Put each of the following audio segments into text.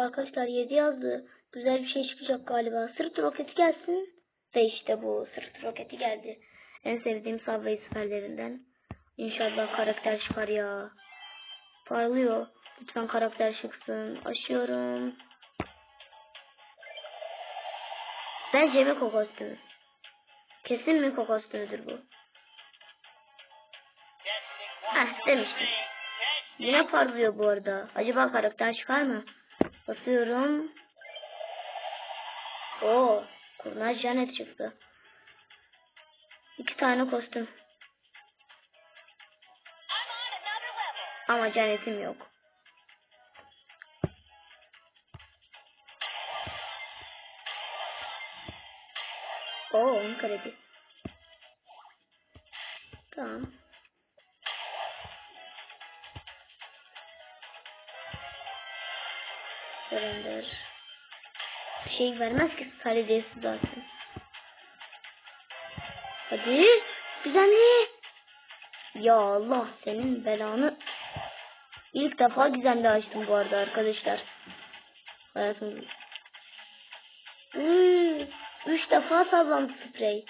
Arkadaşlar 7 yazdı. Güzel bir şey çıkacak galiba. Sırt roketi gelsin. Ve işte bu sırt roketi geldi. En sevdiğim Subway süperlerinden. İnşallah karakter çıkar ya. Parlıyor. Lütfen karakter çıksın. Aşıyorum. Bence Miko kostümü. Kesin Miko kostümüdür bu. Heh demiştim. Yine parlıyor bu arada. Acaba karakter çıkar mı? Basıyorum. Oo, kurnaz Janet çıktı. İki tane kostüm. Ama Janet'im yok. Oo, on kredi. Tamam. Surrender. Bir şey vermez ki sadece zaten. Hadi. Gizemli. Ya Allah senin belanı. İlk defa gizemli açtım bu arada arkadaşlar. Hayatım. Hmm, üç defa sallandı sprey.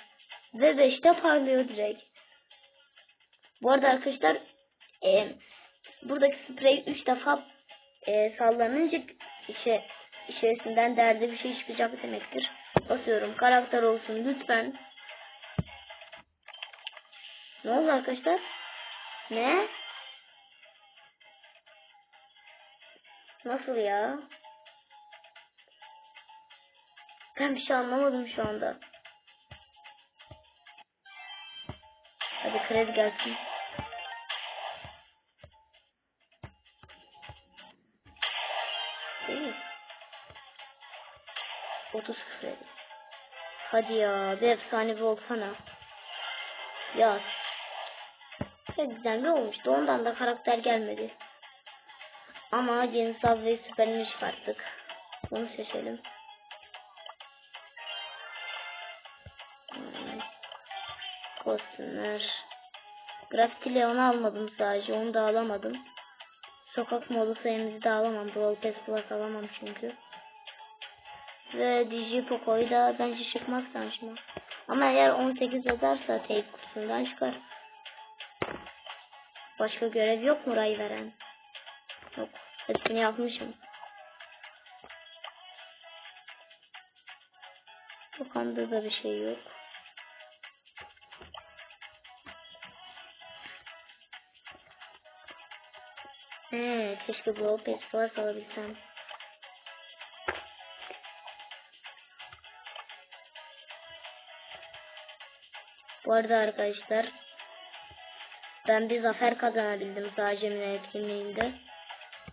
Ve beşte parlıyor direkt. Bu arada arkadaşlar e, buradaki sprey üç defa e, sallanınca içe, içerisinden değerli bir şey çıkacak demektir. Basıyorum. Karakter olsun lütfen. Ne oldu arkadaşlar? Ne? Nasıl ya? Ben bir şey anlamadım şu anda. Hadi kredi gelsin. Değil mi? 30 kredi. Hadi ya bir efsanevi olsana. Ya. Çok güzel bir olmuştu. Ondan da karakter gelmedi. Ama yeni Subway süperini çıkarttık. Bunu seçelim. Hmm. Kostümler. Graffiti Leon'u almadım sadece. Onu da alamadım. Sokak modu sayımızı da alamam. Pass Plus alamam çünkü. Ve DJ Poco'yu da bence çıkmaz saçma. Ama eğer 18 yazarsa teyp kutusundan çıkar. Başka görev yok mu ray veren? Yok. Hepsini yapmışım. Dokanda da bir şey yok. He, keşke Brawl Pass Plus alabilsem. Bu arada arkadaşlar ben bir zafer kazanabildim sadece Mine etkinliğinde.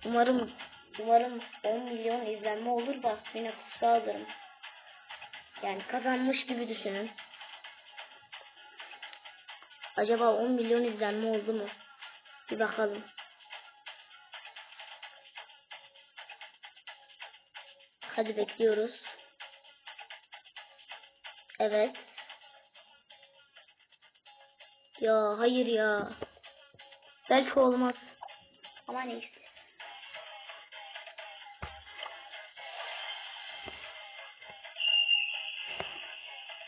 Umarım umarım 10 milyon izlenme olur da Mine kutusu alırım. Yani kazanmış gibi düşünün. Acaba 10 milyon izlenme oldu mu? Bir bakalım. Hadi bekliyoruz. Evet. Ya hayır ya. Belki olmaz. Ama neyse.